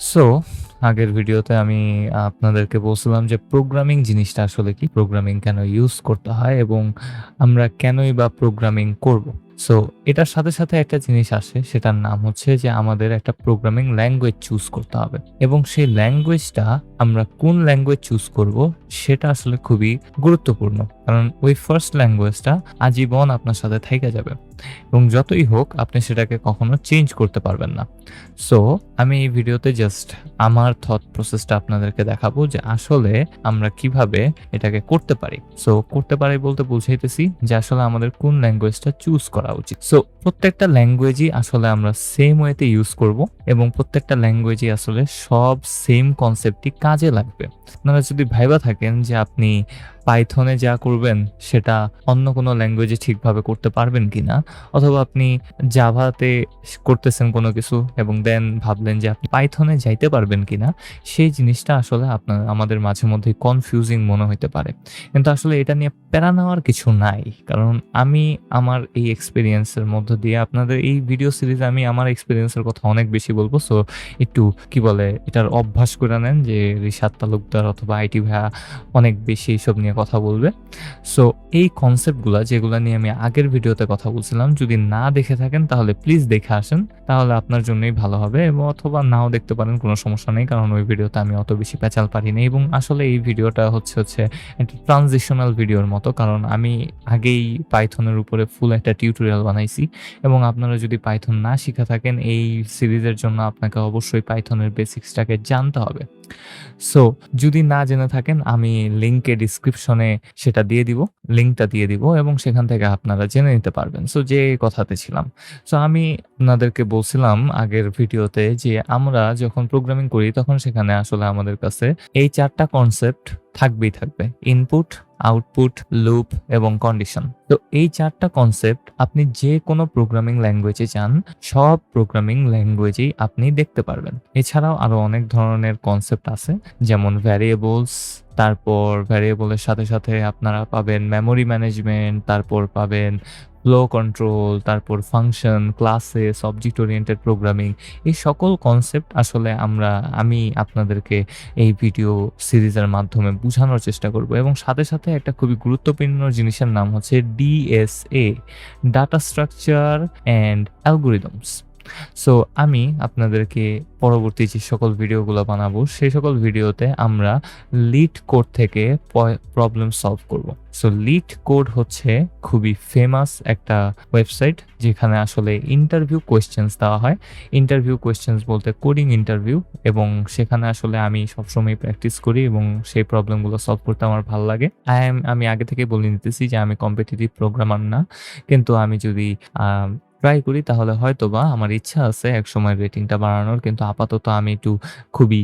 So আগের ভিডিওতে আমি আপনাদেরকে বলছিলাম যে প্রোগ্রামিং জিনিসটা আসলে কি? প্রোগ্রামিং কেন ইউজ করতে হয় এবং আমরা কেনই বা প্রোগ্রামিং করব? সো এটার সাথে সাথে একটা জিনিস আসে, সেটার নাম হচ্ছে যে আমাদের একটা প্রোগ্রামিং ল্যাঙ্গুয়েজ চুজ করতে হবে। এবং সেই ল্যাঙ্গুয়েজটা আমরা কোন ল্যাঙ্গুয়েজ চুজ করব, সেটা আসলে খুবই গুরুত্বপূর্ণ। কারণ ওই ফার্স্ট ল্যাঙ্গুয়েজটা আজীবন আপনার সাথে থেকে যাবে। এবং যতই হোক, আপনি সেটাকে কখনো চেঞ্জ করতে পারবেন না। সো আমি এই ভিডিওতে জাস্ট আমার থট প্রসেসটা আপনাদেরকে দেখাবো যে আসলে আমরা কীভাবে এটাকে করতে পারি। সো করতে পারি বলতে বুঝাইতেছি যে আসলে আমাদের কোন ল্যাঙ্গুয়েজটা চুজ করা উচিত। সো প্রত্যেকটা ল্যাঙ্গুয়েজই আসলে আমরা সেম ওয়েতে ইউজ করব এবং প্রত্যেকটা ল্যাঙ্গুয়েজই আসলে সব সেম কনসেপ্টই কাজে লাগবে। আপনারা যদি ভাইবা থাকেন যে আপনি পাইথনে যা করবেন, সেটা অন্য কোনো ল্যাঙ্গুয়েজে ঠিকভাবে করতে পারবেন কিনা? অথবা আপনি জাভাতে করতেছেন কোনো কিছু এবং দেন ভাবলেন যে আপনি পাইথনে যাইতে পারবেন কি না সেই জিনিসটা আসলে আপনার, আমাদের মাঝে মধ্যে কনফিউজিং মনে হইতে পারে। কিন্তু আসলে এটা নিয়ে প্যারা নেওয়ার কিছু নাই। কারণ আমি আমার এই এক্সপিরিয়েন্সের মধ্য দিয়ে আপনাদের এই ভিডিও সিরিজে আমি আমার এক্সপিরিয়েন্সের কথা অনেক বেশি বলব। সো একটু কি বলে, এটার অভ্যাস করে নেন যে রিশাদ তালুকদার অথবা আইটি ভাইয়া অনেক বেশি এইসব নিয়ে কথা বলবে। সো এই কনসেপ্টগুলো যেগুলো নিয়ে আমি আগের ভিডিওতে কথা বলছিলাম, যদি না দেখে থাকেন, তাহলে প্লিজ দেখে আসেন। তাহলে আপনার জন্যই ভালো হবে, এবং অথবা নাও দেখতে পারেন, কোনো সমস্যা নেই, কারণ ওই ভিডিওতে আমি অত বেশি প্যাচাল পারিনি এবং আসলে এই ভিডিওটা হচ্ছে হচ্ছে একটা ট্রানজিশনাল ভিডিওর মতো, কারণ আমি আগেই পাইথনের উপরে ফুল একটা টিউটোরিয়াল বানাইছি, এবং আপনারা যদি পাইথন না শিখে থাকেন, এই সিরিজের জন্য আপনাকে অবশ্যই পাইথনের বেসিক্সটাকে জানতে হবে। সো যদি না জেনে থাকেন, আমি লিঙ্কে ডিসক্রিপশনে সেটা দিয়ে দিব লিঙ্কটা দিয়ে দিব এবং সেখান থেকে আপনারা জেনে নিতে পারবেন। সো যে কথাতে ছিলাম। সো আমি আপনাদেরকে বলছিলাম আগের ভিডিওতে যে আমরা যখন প্রোগ্রামিং করি, তখন সেখানে আসলে আমাদের কাছে এই চারটা কনসেপ্ট থাকবেই থাকবে। ইনপুট আউটপুট লুপ এবং কন্ডিশন তো এই চারটা কনসেপ্ট আপনি যে কোনো প্রোগ্রামিং ল্যাঙ্গুয়েজে চান, সব প্রোগ্রামিং ল্যাঙ্গুয়েজেই আপনি দেখতে পারবেন। এছাড়াও আরও অনেক ধরনের কনসেপ্ট আছে, যেমন ভ্যারিয়েবলস তারপর ভ্যারিয়েবলের সাথে সাথে আপনারা পাবেন মেমোরি ম্যানেজমেন্ট তারপর পাবেন ফ্লো কন্ট্রোল তারপর function classes object oriented programming এই সকল কনসেপ্ট আসলে আমরা, আমি আপনাদেরকে এই ভিডিও সিরিজের মাধ্যমে বোঝানোর চেষ্টা করব। এবং সাথে সাথে একটা খুবই গুরুত্বপূর্ণ জিনিসের নাম হচ্ছে DSA data structure and algorithms so আমি আপনাদেরকে পরবর্তী যে সকল ভিডিওগুলো বানাবো, সেই সকল ভিডিওতে আমরা লিড কোড থেকে প্রবলেম সলভ করব। সো লিড কোড হচ্ছে খুবই ফেমাস একটা ওয়েবসাইট যেখানে আসলে ইন্টারভিউ কোয়েশ্চেন্স দেওয়া হয়। ইন্টারভিউ কোয়েশ্চেন্স বলতে কোডিং ইন্টারভিউ এবং সেখানে আসলে আমি সবসময় প্র্যাকটিস করি এবং সেই প্রবলেমগুলো সলভ করতে আমার ভালো লাগে। আই এম আমি আগে থেকে বলে নিতেছি যে আমি কম্পিটিটিভ প্রোগ্রামার না। কিন্তু আমি যদি ট্রাই করি, তাহলে হয়তো বা আমার ইচ্ছা আছে এক সময় রেটিংটা বাড়ানোর। কিন্তু আপাতত আমি একটু খুবই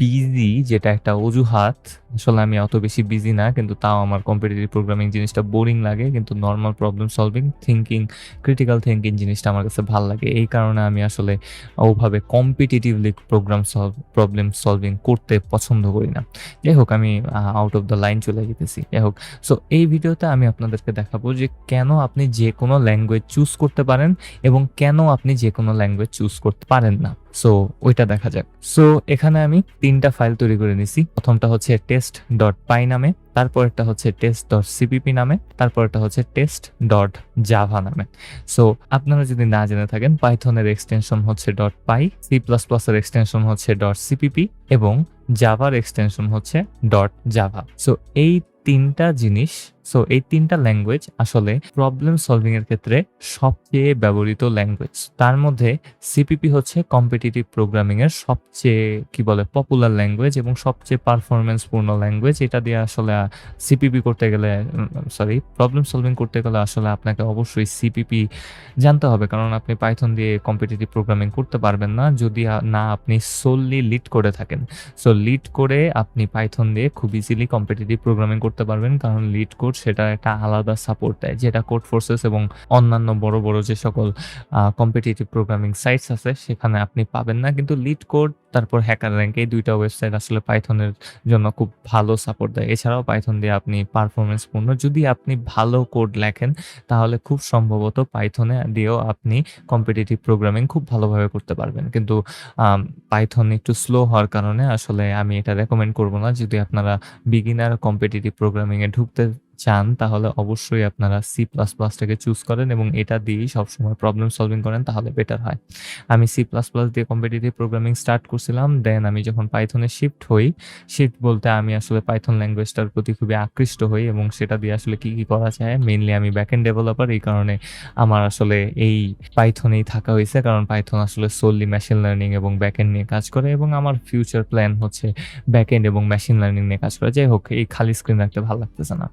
বিজি যেটা একটা অজুহাত। আসলে আমি অত বেশি বিজি না, কিন্তু তাও আমার কম্পিটিটিভ প্রোগ্রামিং জিনিসটা বোরিং লাগে। কিন্তু normal problem solving thinking critical thinking জিনিসটা আমার কাছে ভালো লাগে। এই কারণে আমি আসলে ওভাবে competitively program solve problem solving করতে পছন্দ করি না। যাই হোক, আমি আউট অফ দ্য লাইন চলে যেতেছি যাই হোক সো এই ভিডিওতে আমি আপনাদেরকে দেখাবো যে কেন আপনি যে কোনো ল্যাঙ্গুয়েজ চুজ করতে পারেন। এবং কেন আপনি যে কোনো ল্যাঙ্গুয়েজ চুজ করতে পারেন না। সো ওইটা দেখা যাক। সো এখানে আমি তিনটা ফাইল তৈরি করে নিছি। প্রথমটা হচ্ছে টেস্ট ডট পাই নামে তারপরটা হচ্ছে টেস্ট ডট সিপিপি নামে তারপরটা হচ্ছে টেস্ট ডট জাভা নামে। সো আপনারা যদি না জেনে থাকেন পাইথনের এক্সটেনশন হচ্ছে. Dot py C plus plus এর এক্সটেনশন হচ্ছে. ডট সিপিপি এবং জাভার এক্সটেনশন হচ্ছে. ডট জাভা সো এই তিনটা জিনিস সো এই তিনটা ল্যাঙ্গুয়েজ আসলে প্রবলেম সলভিং এর ক্ষেত্রে সবচেয়ে ব্যবহৃত ল্যাঙ্গুয়েজ তার মধ্যে সিপিপি হচ্ছে কম্পিটিটিভ প্রোগ্রামিং এর সবচেয়ে, কি বলে পপুলার ল্যাঙ্গুয়েজ এবং সবচেয়ে পারফরমেন্স পূর্ণ ল্যাঙ্গুয়েজ এটা দিয়ে আসলে সিপিপি করতে গেলে সরি প্রবলেম সলভিং করতে গেলে আসলে আপনাকে অবশ্যই সিপিপি জানতে হবে, কারণ আপনি পাইথন দিয়ে কম্পিটিটিভ প্রোগ্রামিং করতে পারবেন না যদি না আপনি সোললি লিড করে থাকেন। সো লিড করে আপনি পাইথন দিয়ে খুব ইজিলি কম্পিটিটিভ প্রোগ্রামিং করতে পারবেন, কারণ লিড কোড সেটা একটা আলাদা সাপোর্ট দেয়, যেটা কোড ফোর্সেস এবং অন্যান্য বড় বড় যে সকল কম্পিটিটিভ প্রোগ্রামিং সাইটস আছে, সেখানে আপনি পাবেন না। কিন্তু লিড কোড তারপর হ্যাকার র্যাঙ্ক এই দুইটা ওয়েবসাইট আসলে পাইথনের জন্য খুব ভালো সাপোর্ট দেয়। এছাড়াও পাইথন দিয়ে আপনি পারফরমেন্স পূর্ণ। যদি আপনি ভালো কোড লেখেন, তাহলে খুব সম্ভবত পাইথনে দিয়েও আপনি কম্পিটিটিভ প্রোগ্রামিং খুব ভালোভাবে করতে পারবেন। কিন্তু পাইথন একটু স্লো হওয়ার কারণে আসলে আমি এটা রেকমেন্ড করব না। যদি আপনারা বিগিনার কম্পিটিটিভ প্রোগ্রামিংয়ে ঢুকতে চান, তাহলে অবশ্যই আপনারা সি প্লাস প্লাসটাকে চুজ করেন এবং এটা দিয়েই সবসময় প্রবলেম সলভিং করেন, তাহলে বেটার হয়। আমি সি প্লাস প্লাস দিয়ে কম্পিটিটিভ প্রোগ্রামিং স্টার্ট করছিলাম দেন আমি যখন পাইথনে শিফট হই শিফট বলতে আমি আসলে পাইথন ল্যাঙ্গুয়েজটার প্রতি খুবই আকৃষ্ট হই এবং সেটা দিয়ে আসলে কি কি করা যায়? মেইনলি আমি ব্যাকএন্ড ডেভেলপার এই কারণে আমার আসলে এই পাইথনেই থাকা হয়েছে কারণ পাইথন আসলে সোললি মেশিন লার্নিং এবং ব্যাকএন্ড নিয়ে কাজ করে এবং আমার ফিউচার প্ল্যান হচ্ছে ব্যাকএন্ড এবং মেশিন লার্নিং নিয়ে কাজ করে। যাই হোক, এই খালি স্ক্রিন রাখতে ভালো লাগতেছে না।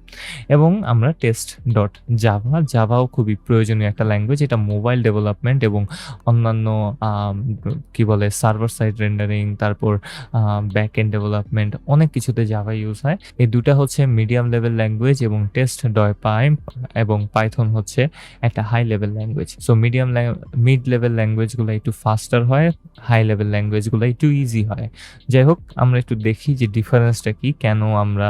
এবং আমরা টেস্ট ডট জাভা জাভাও খুবই প্রয়োজনীয় একটা ল্যাঙ্গুয়েজ এটা মোবাইল ডেভেলপমেন্ট এবং অন্যান্য কি বলে সার্ভার সাইড রেন্ডারিং তারপর ব্যাক এন্ড ডেভেলপমেন্ট অনেক কিছুতে জাভা ইউজ হয়। এই দুটা হচ্ছে মিডিয়াম লেভেল ল্যাঙ্গুয়েজ এবং টেস্ট ডয় পাইম এবং পাইথন হচ্ছে একটা high level language so medium mid level ল্যাঙ্গুয়েজগুলো একটু ফাস্টার হয় হাই লেভেল ল্যাঙ্গুয়েজগুলো একটু ইজি হয়। যাই হোক, আমরা একটু দেখি যে ডিফারেন্সটা কি, কেন আমরা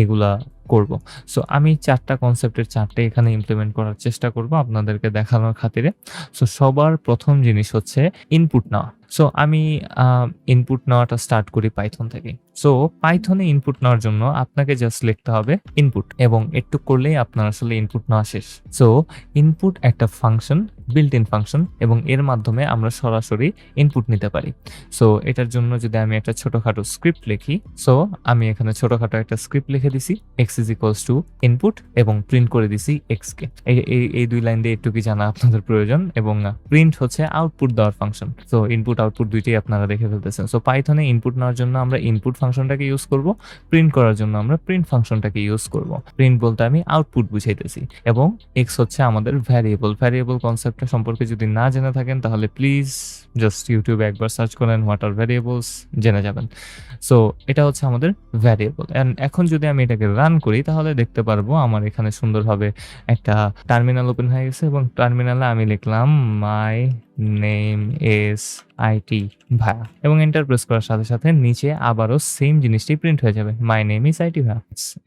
এগুলা করব। সো আমি চারটা কনসেপ্টের চারটে এখানে ইমপ্লিমেন্ট করার চেষ্টা করব আপনাদেরকে দেখানোর খাতিরে। সো সবার প্রথম জিনিস হচ্ছে ইনপুট নেওয়া। সো আমি ইনপুট নেওয়াটা স্টার্ট করি পাইথন থেকে। সো পাইথনে ইনপুট নেওয়ার জন্য আপনাকে জাস্ট লিখতে হবে ইনপুট এবং একটু করলেই আপনার আসলে ইনপুট নেওয়া শেষ। সো ইনপুট একটা ফাংশন বিল্ট ইন ফাংশন এবং এর মাধ্যমে আমরা সরাসরি ইনপুট নিতে পারি। সো এটার জন্য যদি আমি একটা ছোটখাটো স্ক্রিপ্ট লিখি সো আমি এখানে ছোটখাটো একটা স্ক্রিপ্ট লিখে দিছি X is equals to input এবং প্রিন্ট করে দিছি এক্স কে। এই দুই লাইন দিয়ে একটু কি জানা আপনাদের প্রয়োজন? এবং প্রিন্ট হচ্ছে আউটপুট দেওয়ার ফাংশন সো ইনপুট আউটপুট দুইটাই আপনারা দেখে ফেলতেছেন। সো পাইথনে ইনপুট নেওয়ার জন্য আমরা ইনপুট ফাংশনটাকে ইউজ করব প্রিন্ট করার জন্য আমরা প্রিন্ট ফাংশনটাকে ইউজ করব। প্রিন্ট বলতে আমি আউটপুট বুঝাইতেছি এবং এক্স হচ্ছে আমাদের ভ্যারিয়েবল ভ্যারিয়েবল কনসেপ্টটা সম্পর্কে যদি না জেনে থাকেন, তাহলে প্লিজ জাস্ট ইউটিউবে একবার সার্চ করেন হোয়াট আর ভ্যারিয়েবলস জেনে যাবেন। সো এটা হচ্ছে আমাদের ভ্যারিয়েবল অ্যান্ড এখন যদি আমি এটাকে রান করি, তাহলে দেখতে পারব আমার এখানে সুন্দরভাবে একটা টার্মিনাল ওপেন হয়ে গেছে এবং টার্মিনালে আমি লিখলাম মাই নেম, এস, আইটি ভায়া এবং এন্টার প্রেস করার সাথে সাথে নিচে আবারও সেম জিনিসটি প্রিন্ট হয়ে যাবে। My name is IT via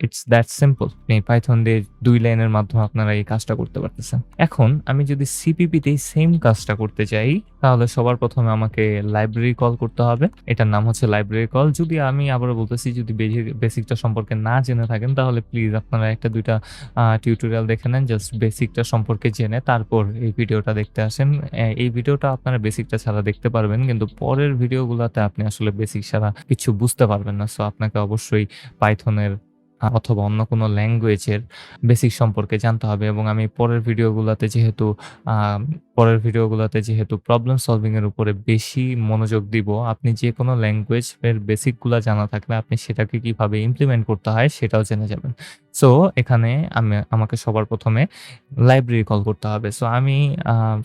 it's that simple এই পাইথন দিয়ে দুই লাইনের মাধ্যমে আপনারা এই কাজটা করতে পারতেছেন। এখন আমি যদি সিপিপিতেই সেম কাজটা করতে চাই, তাহলে সবার প্রথমে আমাকে লাইব্রেরি কল করতে হবে। এটার নাম হচ্ছে লাইব্রেরি কল যদি আমি আবারও বলতেছি, যদি বেসিকটা সম্পর্কে না জেনে থাকেন, তাহলে প্লিজ আপনারা একটা দুইটা টিউটোরিয়াল দেখে নেন জাস্ট বেসিকটা সম্পর্কে জেনে, তারপর এই ভিডিওটা দেখতে আসেন। এই ভিডিওটা আপনারা বেসিকটা ছাড়া দেখতে পারবেন, কিন্তু পরের ভিডিওগুলোতে আপনি আসলে বেসিক ছাড়া কিছু বুঝতে পারবেন না। সো আপনাকে অবশ্যই পাইথনের অথবা অন্য কোনো ল্যাঙ্গুয়েজের বেসিক সম্পর্কে জানতে হবে এবং আমি পরের ভিডিওগুলোতে যেহেতু পরের ভিডিওগুলোতে যেহেতু প্রবলেম সলভিং এর উপরে বেশি মনোযোগ দিব, আপনি যে কোনো ল্যাঙ্গুয়েজ এর বেসিকগুলো জানা থাকলে আপনি সেটাকে কীভাবে ইমপ্লিমেন্ট করতে হয় সেটাও জেনে যাবেন। সো এখানে আমি, আমাকে সবার প্রথমে লাইব্রেরি কল করতে হবে। সো আমি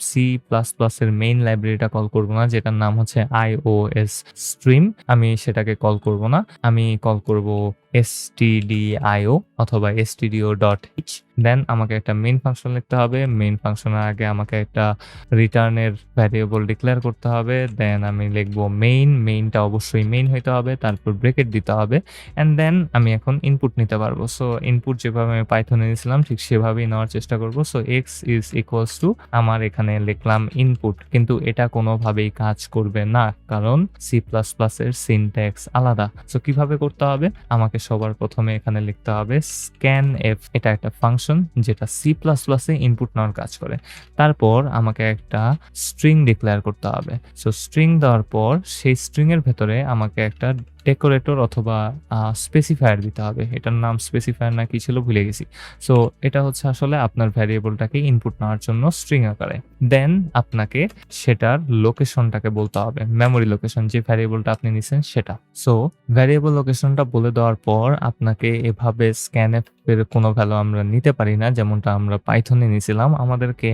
সি প্লাস প্লাস এর মেইন লাইব্রেরিটা কল করব না, যেটার নাম হচ্ছে আইওএস স্ট্রিম আমি সেটাকে কল করব না। আমি কল করব stdio অথবা S stdio dot H then আমাকে একটা মেন ফাংশন লিখতে হবে। মেন ফাংশনের আগে আমাকে একটা রিটার্নের ভ্যারিয়েবল ডিক্লেয়ার করতে হবে। দেন আমি লিখব মেইন মেইনটা অবশ্যই মেইন হইতে হবে। তারপর ব্রেকেট দিতে হবে। অ্যান্ড দেন আমি এখন ইনপুট নিতে পারব। সো ইনপুট যেভাবে আমি পাইথনে নিয়েছিলাম ঠিক সেভাবেই নেওয়ার চেষ্টা করব। So X is equals to আমার এখানে লিখলাম ইনপুট কিন্তু এটা কোনোভাবেই কাজ করবে না। কারণ সি প্লাস প্লাস এর সিনট্যাক্স আলাদা। সো কীভাবে করতে হবে? আমাকে সবার প্রথমে এখানে লিখতে হবে স্ক্যান এফ এটা একটা ফাংশন যেটা সি প্লাস প্লাসে ইনপুট নেওয়ার কাজ করে। তারপর আমাকে একটা স্ট্রিং ডিক্লেয়ার করতে হবে। সো স্ট্রিং দেওয়ার পর সেই স্ট্রিং এর ভেতরে আমাকে একটা ডেকোরেটর অথবা স্পেসিফায়ার দিতে হবে। এটার নাম স্পেসিফায়ার না কি ছিল ভুলে গেছি। সো এটা হচ্ছে আসলে আপনার ভ্যারিয়েবলটাকে ইনপুট নেওয়ার জন্য স্ট্রিং আকারে। দেন আপনাকে সেটার লোকেশনটাকে বলতে হবে। মেমোরি লোকেশন যে ভ্যারিয়েবলটা আপনি নিছেন সেটা। সো ভ্যারিয়েবল লোকেশনটা বলে দেওয়ার পর আপনাকে এভাবে স্ক্যানএফ এর কোনো ভ্যালু আমরা নিতে পারি না, যেমনটা আমরা পাইথনে নিয়েছিলাম। আমাদেরকে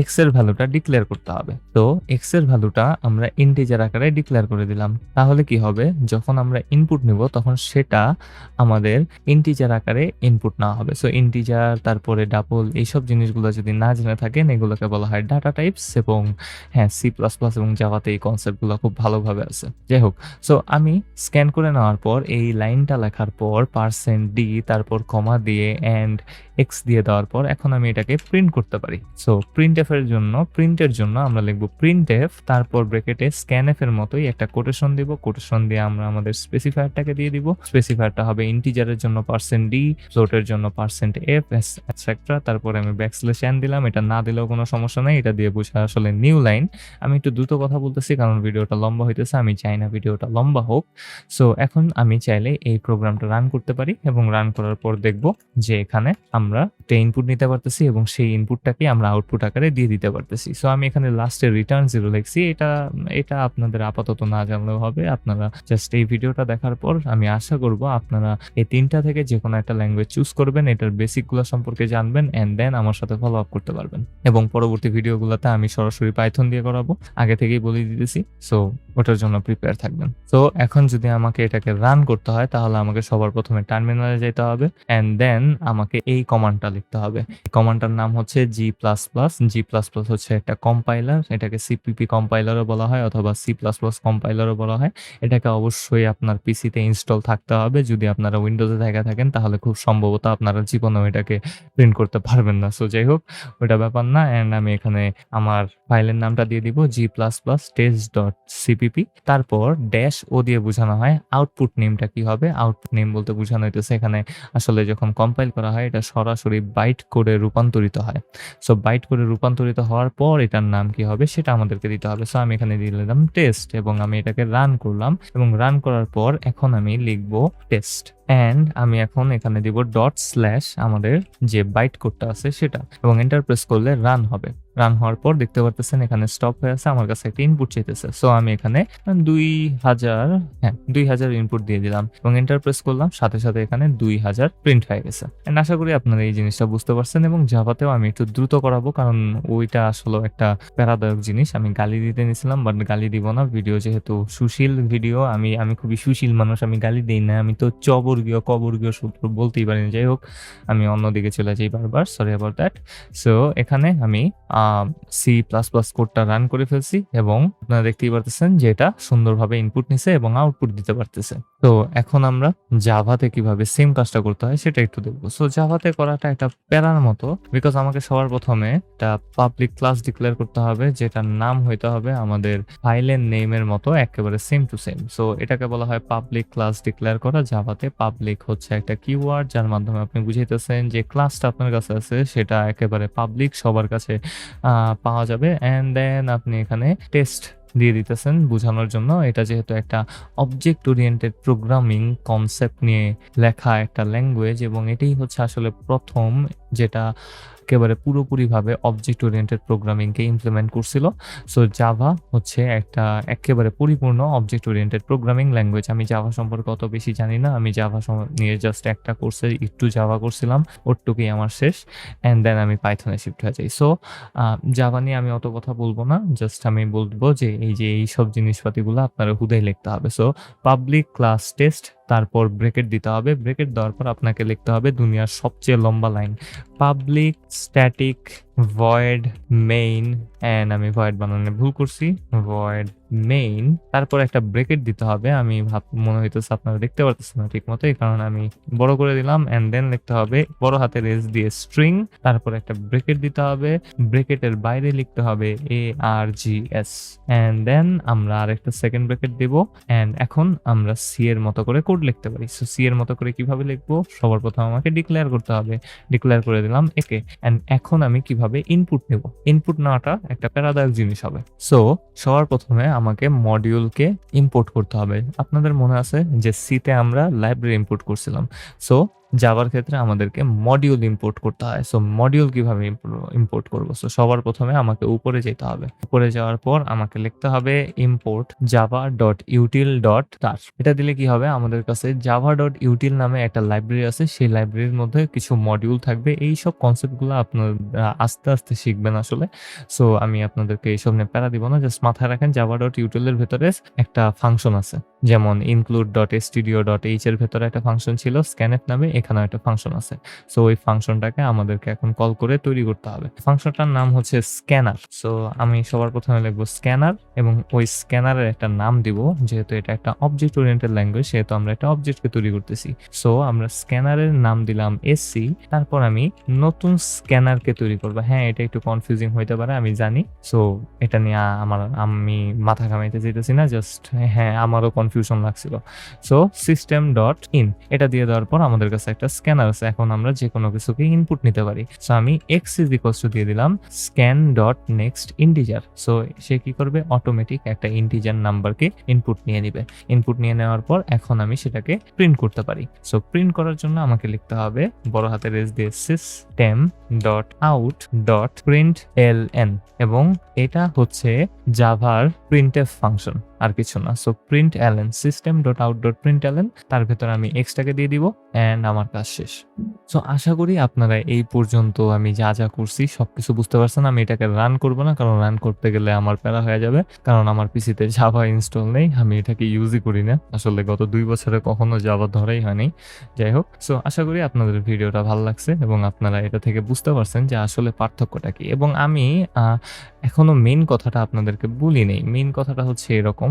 এক্সের ভ্যালুটা ডিক্লেয়ার করতে হবে। তো এক্সের ভ্যালুটা আমরা ইন্টিজার আকারে ডিক্লেয়ার করে দিলাম। তাহলে কি হবে? যখন আমরা ইনপুট নিব, তখন সেটা আমাদের ইন্টিজার আকারে ইনপুট নেওয়া হবে। সো ইন্টিজার তারপরে ডাবল এইসব জিনিসগুলো যদি না জেনে থাকেন, এগুলোকে বলা হয় ডাটা টাইপস এবং হ্যাঁ সি প্লাস প্লাস এবং জাভাতে এই কনসেপ্টগুলো খুব ভালোভাবে আছে। যাই হোক সো আমি স্ক্যান করে নেওয়ার পর, এই লাইনটা লেখার পর পার্সেন্ট ডি তারপর কমা দিয়ে অ্যান্ড এক্স দিয়ে দেওয়ার পর এখন আমি এটাকে প্রিন্ট করতে পারি। সো প্রিন্ট এফ এর জন্য প্রিন্টের জন্য আমরা লিখব প্রিন্ট এফ তারপর ব্রেকেটে স্ক্যান এফ এর মতোই একটা কোটেশন দিব। কোটেশন দিয়ে আমরা আমাদের স্পেসিফায়ারটাকে দিয়ে দিব। স্পেসিফায়ারটা হবে ইন্টিজারের জন্য পার্সেন্ট ডি ফ্লোটের জন্য পার্সেন্ট এফ এটসেট্রা তারপরে আমি ব্যাকস্ল্যাশ এন দিলাম। এটা না দিলেও কোনো সমস্যা নেই। এটা দিয়ে বোঝা আসলে নিউ লাইন আমি একটু দ্রুত কথা বলতেছি কারণ ভিডিওটা লম্বা হইতেছে। আমি চাই না ভিডিওটা লম্বা হোক। সো এখন আমি চাইলে এই প্রোগ্রামটা রান করতে পারি এবং রান করার পর দেখব যে এখানে আমরা একটা ইনপুট নিতে পারতেছি এবং সেই ইনপুটটাকে আমরা আউটপুট আকারে দিয়ে দিতে পারতেছি। সো আমি এখানে লাস্টে রিটার্ন জিরো লিখছি। এটা এটা আপনাদের আপাতত না জানলেও হবে। আপনারা জাস্ট এই ভিডিওটা দেখার পর আমি আশা করব আপনারা এই তিনটা থেকে যে কোনো একটা ল্যাঙ্গুয়েজ চুজ করবেন, এটার বেসিকগুলো সম্পর্কে জানবেন অ্যান্ড দেন আমার সাথে ফলো আপ করতে পারবেন। এবং পরবর্তী ভিডিওগুলোতে আমি সরাসরি পাইথন দিয়ে করাবো। আগে থেকেই বলে দিতেছি। সো ওটার জন্য প্রিপেয়ার থাকবেন। তো এখন যদি আমাকে এটাকে রান করতে হয়, তাহলে আমাকে সবার প্রথমে টার্মিনালে যেতে হবে অ্যান্ড দেন আমাকে এই কমান্ডটা লিখতে হবে। কমান্ডটার নাম হচ্ছে G plus plus G plus plus হচ্ছে একটা কম্পাইলার এটাকে সিপিপি কম্পাইলারও বলা হয় অথবা সি প্লাস প্লাস কম্পাইলারও বলা হয়। এটাকে অবশ্যই আপনার পিসিতে ইনস্টল থাকতে হবে। যদি আপনারা উইন্ডোজে দেখা থাকেন, তাহলে খুব সম্ভবত আপনারা জীবনেও এটাকে প্রিন্ট করতে পারবেন না। সো যাই হোক ওটা ব্যাপার না। অ্যান্ড আমি এখানে আমার ফাইলের নামটা দিয়ে দিব G plus plus test dot CPP তারপর ড্যাশ ও দিয়ে বোঝানো হয় আউটপুট নেমটা কি হবে। আউটপুট নেম বলতে বোঝানো হইতেছে এখানে আসলে যখন কম্পাইল করা হয়, এটা সরাসরি বাইট করে রূপান্তরিত হয়। সো বাইট করে রূপান্তরিত হওয়ার পর এটার নাম কি হবে? সেটা আমাদেরকে দিতে হবে। সো আমি এখানে দিয়ে দিলাম টেস্ট এবং আমি এটাকে রান করলাম এবং রান করার পর এখন আমি লিখব টেস্ট অ্যান্ড আমি এখন এখানে দিব ডট স্ল্যাশ আমাদের যে বাইট কোডটা আছে সেটা এবং এন্টার প্রেস করলে রান হবে। রান হওয়ার পর দেখতে পারতেছেন এখানে স্টপ হয়ে আছে, আমার কাছে একটা ইনপুট চাইতেছে। সো আমি এখানে দুই হাজার হ্যাঁ দুই হাজার ইনপুট দিয়ে দিলাম এবং এন্টার প্রেস করলাম, সাথে সাথে এখানে দুই হাজার প্রিন্ট হয়ে গেছে। আশা করি আপনারা এই জিনিসটা বুঝতে পারছেন এবং জাভাতেও আমি একটু দ্রুত করাবো, কারণ ওইটা আসলে একটা প্যারাদায়ক জিনিস। আমি গালি দিতে নিয়েছিলাম বাট গালি দিব না। ভিডিও যেহেতু সুশীল ভিডিও আমি আমি খুবই সুশীল মানুষ, আমি গালি দিই না। আমি তো চবর্গীয়, কবর্গীয় সূত্র বলতেই পারি না। যাই হোক, আমি অন্যদিকে চলে যাই বারবার। সরি অ্যাবাউট দ্যাট সো এখানে আমি সি প্লাস প্লাস কোডটা রান করে ফেলছি এবং আপনারা দেখতেই পারতেছেন যে এটা সুন্দরভাবে ইনপুট নিছে এবং আউটপুট দিতে পারতেছে। তো এখন আমরা জাভাতে কীভাবে সেম কাজটা করতে হয় সেটা একটু দেখব। সো জাভাতে করাটা একটা প্যারার মতো বিকজ আমাকে সবার প্রথমে একটা পাবলিক ক্লাস ডিক্লেয়ার করতে হবে যেটার নাম হইতে হবে আমাদের ফাইলের নেমের মতো একেবারে সেম টু সেম সো এটাকে বলা হয় পাবলিক ক্লাস ডিক্লেয়ার করা। জাভাতে পাবলিক হচ্ছে একটা কিওয়ার্ড যার মাধ্যমে আপনি বুঝাইতেছেন যে ক্লাসটা আপনার কাছে আছে সেটা একেবারে পাবলিক সবার কাছে পাওয়া যাবে। অ্যান্ড দেন আপনি এখানে টেস্ট দিয়ে দিতেছেন বোঝানোর জন্য। এটা যেহেতু একটা অবজেক্ট ওরিয়েন্টেড প্রোগ্রামিং কনসেপ্ট নিয়ে লেখা একটা ল্যাঙ্গুয়েজ এবং এটাই হচ্ছে আসলে প্রথম যেটা একেবারে পুরোপুরিভাবে অবজেক্ট ওরিয়েন্টেড প্রোগ্রামিংকে ইমপ্লিমেন্ট করছিল। সো জাভা হচ্ছে একটা একেবারে পরিপূর্ণ অবজেক্ট ওরিয়েন্টেড প্রোগ্রামিং ল্যাঙ্গুয়েজ আমি জাভা সম্পর্কে অত বেশি জানি না। আমি জাভা নিয়ে জাস্ট একটা কোর্সে একটু জাভা করছিলাম। ওরটুকুই আমার শেষ। অ্যান্ড দেন আমি পাইথনে শিফট হয়ে যাই। সো জাভা নিয়ে আমি অত কথা বলব না। জাস্ট আমি বলব যে, এই যে এই সব জিনিসপাতিগুলো আপনারা হুদাই লিখতে হবে। সো পাবলিক ক্লাস টেস্ট তারপর ব্রেকেট দিতে হবে। ব্রেকেট দেওয়ার পর আপনাকে লিখতে হবে দুনিয়ার সবচেয়ে লম্বা line. Public, static void main and আমি ভয়েড বানানো ভুল করছি। ভয়েড মেইন তারপর একটা ব্রেকেট দিতে হবে। আমি ভাব, মনে হইতেছে আপনারা দেখতে পারতেছেন না ঠিক মতো এই কারণে আমি বড় করে দিলাম অ্যান্ড দেন লিখতে হবে বড় হাতের এস দিয়ে স্ট্রিং তারপর একটা ব্রেকেট দিতে হবে। ব্রেকেটের বাইরে লিখতে হবে এ আর জি এস অ্যান্ড দেন আমরা আরেকটা সেকেন্ড ব্রেকেট দেব অ্যান্ড এখন আমরা সি এর মতো করে কোড লিখতে পারি। সো সি এর মতো করে কীভাবে লিখব? সবার প্রথম আমাকে ডিক্লেয়ার করতে হবে। ডিক্লেয়ার করে দিলাম, একে। অ্যান্ড এখন আমি কীভাবে ইনপুট নেব। ইনপুট নেওয়াটা একটা প্যারাদায়ক জিনিস হবে। সো সবার প্রথমে আমাকে মডিউলকে ইম্পোর্ট করতে হবে। আপনাদের মনে আছে যে সিতে আমরা লাইব্রেরি ইম্পোর্ট করছিলাম। সো জাভার ক্ষেত্রে আমাদেরকে মডিউল ইম্পোর্ট করতে হয়। সো মডিউল কীভাবে ইম্পো ইম্পোর্ট করব সো সবার প্রথমে আমাকে উপরে যেতে হবে। উপরে যাওয়ার পর আমাকে লিখতে হবে import Java dot util dot java.util.tar এটা দিলে কি হবে? আমাদের কাছে জাভা ডট ইউটিল নামে একটা লাইব্রেরি আছে। সেই লাইব্রেরির মধ্যে কিছু মডিউল থাকবে। এইসব কনসেপ্টগুলা আপনার আস্তে, আস্তে শিখবেন আসলে। সো আমি আপনাদেরকে এইসব নিয়ে প্যারা দিব না। জাস্ট মাথায় রাখেন java.util এর ভেতরে একটা ফাংশন আছে। যেমন include.stdio.h এর ভেতরে একটা ফাংশন ছিল scanf নামে, এখানেও একটা ফাংশন আছে। সো ওই ফাংশনটাকে আমাদেরকে এখন কল করে তৈরি করতে হবে। ফাংশনটার নাম হচ্ছে স্ক্যানার। সো আমি সবার ১ম এ লিখব স্ক্যানার এবং ওই স্ক্যানারের একটা নাম দিব। যেহেতু এটা একটা অবজেক্ট ওরিয়েন্টেড ল্যাঙ্গুয়েজ সেহেতু আমরা একটা অবজেক্টকে তৈরি করতেছি। সো আমরা স্ক্যানারের নাম দিলাম sc তারপর আমি নতুন স্ক্যানারকে তৈরি করব। হ্যাঁ, এটা একটু কনফিউজিং হইতে পারে আমি জানি। সো এটা নিয়ে আমার আমি মাথা ঘামাইতে যেতেছি না। জাস্ট হ্যাঁ, আমারও কনফিউশন লাগছিল। সো সিস্টেম ডট ইন এটা দিয়ে দেওয়ার পর আমাদের কাছে একটা স্ক্যানার আছে। এখন আমরা যেকোনো কিছুকে ইনপুট নিতে পারি। সো আমি is equals to দিয়ে দিলাম scan dot next integer so সে কি করবে? অটোমেটিক একটা ইন্টিজার নাম্বারকে ইনপুট নিয়ে নিবে। ইনপুট নিয়ে নেওয়ার পর এখন আমি সেটাকে প্রিন্ট করতে পারি। সো প্রিন্ট করার জন্য আমাকে লিখতে হবে বড় হাতের S দিয়ে system.out.println এবং এটা হচ্ছে জাভার printf ফাংশন আর কিছু না। So print Allen system dot out dot print system.out.println তার ভেতরে আমি এক্সট্রাকে দিয়ে দিব অ্যান্ড আমার কাজ শেষ। সো আশা করি আপনারা এই পর্যন্ত আমি যা, যা করছি সবকিছু বুঝতে পারছেন। আমি এটাকে রান করব না কারণ রান করতে গেলে আমার প্যারা হয়ে যাবে। কারণ আমার পিসিতে জাভা ইনস্টল নেই। আমি এটাকে ইউজই করি না। আসলে গত দুই বছরে কখনো জাভা ধরাই হয়নি। যাই হোক, সো আশা করি আপনাদের ভিডিওটা ভালো লাগছে এবং আপনারা এটা থেকে বুঝতে পারছেন যে আসলে পার্থক্যটা কি এবং আমি এখনও মেন কথাটা আপনাদেরকে বলি নাই। মেন কথাটা হচ্ছে এরকম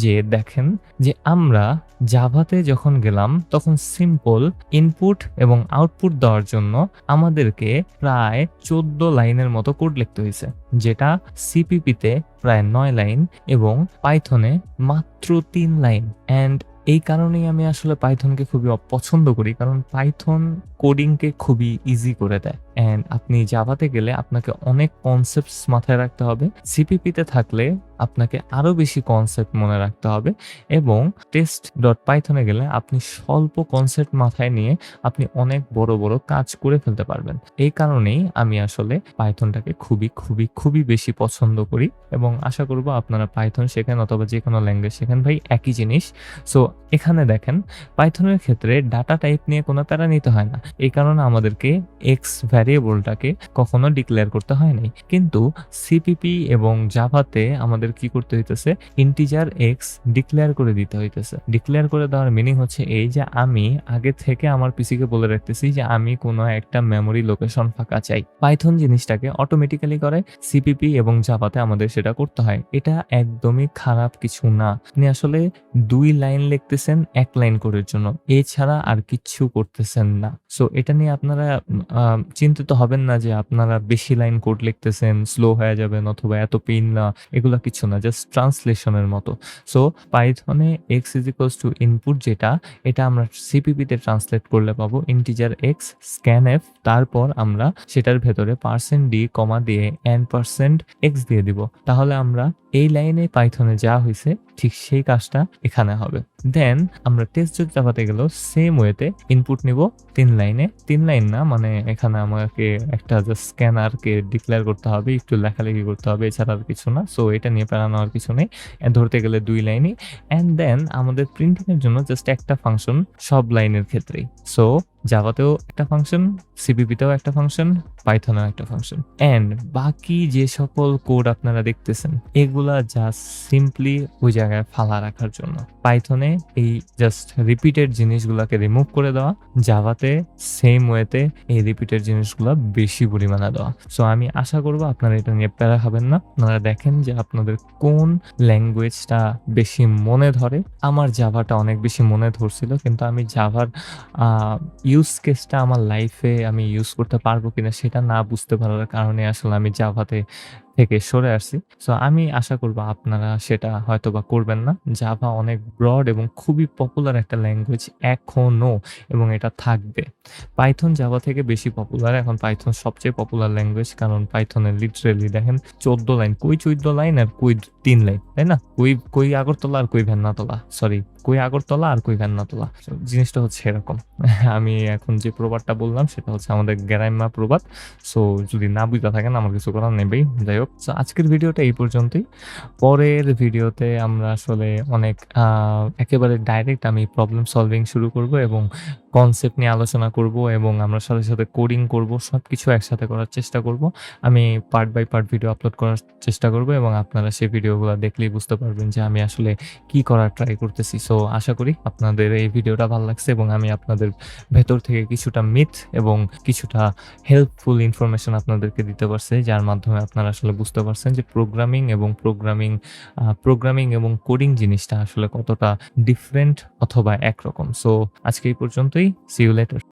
যে দেখেন যে আমরা জাভাতে যখন গেলাম, তখন সিম্পল ইনপুট এবং আউটপুট দেওয়ার জন্য আমাদেরকে প্রায় ১৪ লাইনের মতো কোড লিখতে হয়েছে, যেটা সিপিপিতে প্রায় নয় লাইন এবং পাইথনে মাত্র তিন লাইন অ্যান্ড এই কারণেই আমি আসলে পাইথনকে খুবই অপছন্দ করি। কারণ পাইথন কোডিংকে খুবই ইজি করে দেয়। অ্যান্ড আপনি জাভাতে গেলে আপনাকে অনেক কনসেপ্টস মাথায় রাখতে হবে। সিপিপিতে থাকলে আপনাকে আরও বেশি কনসেপ্ট মনে রাখতে হবে এবং টেস্ট ডট পাইথনে গেলে আপনি স্বল্প কনসেপ্ট মাথায় নিয়ে আপনি অনেক বড়, বড় কাজ করে ফেলতে পারবেন। এই কারণেই আমি আসলে পাইথনটাকে খুবই, খুবই, খুবই বেশি পছন্দ করি এবং আশা করব আপনারা পাইথন শেখেন অথবা যে কোনো ল্যাঙ্গুয়েজ শেখেন ভাই একই জিনিস। সো এখানে দেখেন পাইথনের ক্ষেত্রে ডাটা টাইপ নিয়ে কোনো প্যারা নিতে হয় না। এই কারণে আমাদেরকে এক্স ভ্যারিয়েবলটাকে কখনো ডিক্লেয়ার করতে হয় নাই। কিন্তু সিপিপি এবং জাভাতে আমাদের কি করতে হইতেছে? ইন্টিজার এক্স ডিক্লেয়ার করে দিতে হইতেছে। ডিক্লেয়ার করে দেওয়ার মিনিং হচ্ছে এই যে আমি আগে থেকে আমার পিসিকে বলে রাখতেছি যে আমি কোনো একটা মেমোরি লোকেশন ফাঁকা চাই। পাইথন জিনিসটাকে অটোমেটিক্যালি করে সিপিপি এবং জাভাতে আমাদের সেটা করতে হয়। এটা একদমই খারাপ কিছু না। আপনি আসলে দুই লাইন লিখতেছেন এক লাইন কোডের জন্য। এছাড়া আর কিচ্ছু করতেছেন না। সো এটা নিয়ে আপনারা চিন্তিত হবেন না যে আপনারা বেশি লাইন কোড লিখতেছেন, স্লো হয়ে যাবেন অথবা এত পেইন না। এগুলা কিছু না। জাস্ট ট্রান্সলেশনের মতো। সো পাইথনে এক্স is equals to ইনপুট যেটা এটা আমরা সিপিপিতে ট্রান্সলেট করলে পাবো ইন্টিজার এক্স স্ক্যান এফ তারপর আমরা সেটার ভেতরে পার্সেন্ট ডি কমা দিয়ে এন পার্সেন্ট এক্স দিয়ে দিব। তাহলে আমরা এই লাইনে পাইথনে যা হইছে ঠিক সেই কাজটা এখানে হবে। দেন আমরা টেস্ট যদি চাপাতে গেলেও সেম ওয়েতে ইনপুট নিব তিন লাইনে। তিন লাইন না মানে এখানে আমাকে একটা জাস্ট স্ক্যানারকে ডিক্লেয়ার করতে হবে, একটু লেখালেখি করতে হবে এছাড়া আর কিছু না। সো এটা নিয়ে প্যারা আর কিছু নেই। ধরতে গেলে দুই লাইনই অ্যান্ড দেন আমাদের প্রিন্টিংয়ের জন্য জাস্ট একটা ফাংশন সব লাইনের ক্ষেত্রেই। সো জাভাতেও একটা ফাংশন, সিপিপিতেও একটা ফাংশন, পাইথনেও একটা ফাংশন। অ্যান্ড বাকি যে সকল কোড আপনারা দেখতেছেন এগুলা জাস্ট সিম্পলি ওই জায়গায় ফালা রাখার জন্য। পাইথনে এই জাস্ট রিপিটেড জিনিসগুলাকে রিমুভ করে দেওয়া, জাভাতে সেম ওয়েতে এই রিপিটেড জিনিসগুলা বেশি পরিমাণে দেওয়া। সো আমি আশা করব আপনারা এটা নিয়ে প্যারা খাবেন না। আপনারা দেখেন যে আপনাদের কোন ল্যাঙ্গুয়েজটা বেশি মনে ধরে। আমার জাভাটা অনেক বেশি মনে ধরছিল কিন্তু আমি জাভার ইউজ কেসটা আমার লাইফে আমি ইউজ করতে পারব কিনা সেটা না বুঝতে পারার কারণে আসলে আমি জাভাতে থেকে সরে আসছি। সো আমি আশা করব আপনারা সেটা হয়তো বা করবেন না। জাভা অনেক ব্রড এবং খুবই পপুলার একটা ল্যাঙ্গুয়েজ এখনও এবং এটা থাকবে। পাইথন জাভা থেকে বেশি পপুলার। এখন পাইথন সবচেয়ে পপুলার ল্যাঙ্গুয়েজ কারণ পাইথনের লিটারেলি দেখেন ১৪ লাইন, কই ১৪ লাইন আর কই তিন লাইন, তাই না? কই, কই আগরতলা আর কই ভেন্নাতলা। সরি, কই আগরতলা আর কই ভেন্নাতলা। জিনিসটা হচ্ছে এরকম। আমি এখন যে প্রবাদটা বললাম সেটা হচ্ছে আমাদের গ্রাম্য প্রবাদ। সো যদি না বুঝতে থাকেন আমার কিছু করার নেবেই যাই হোক, সো আজকের ভিডিওটা এই পর্যন্তই। পরের ভিডিওতে আমরা আসলে অনেক একেবারে ডাইরেক্ট আমি প্রবলেম সলভিং শুরু করব এবং কনসেপ্ট নিয়ে আলোচনা করব এবং আমরা সাথে, সাথে কোডিং করব। সব কিছু একসাথে করার চেষ্টা করব। আমি part by part video upload করার চেষ্টা করব এবং আপনারা সেই ভিডিওগুলো দেখলেই বুঝতে পারবেন যে আমি আসলে কি করার ট্রাই করতেছি। সো আশা করি আপনাদের এই ভিডিওটা ভালো লাগছে এবং আমি আপনাদের ভেতর থেকে কিছুটা মিথ এবং কিছুটা হেল্পফুল ইনফরমেশন আপনাদেরকে দিতে পারছি। যার মাধ্যমে আপনারা আসলে বুঝতে পারছেন যে প্রোগ্রামিং এবং প্রোগ্রামিং প্রোগ্রামিং এবং কোডিং জিনিসটা আসলে কতটা ডিফারেন্ট অথবা একরকম। সো আজকে এই পর্যন্তই। See you later.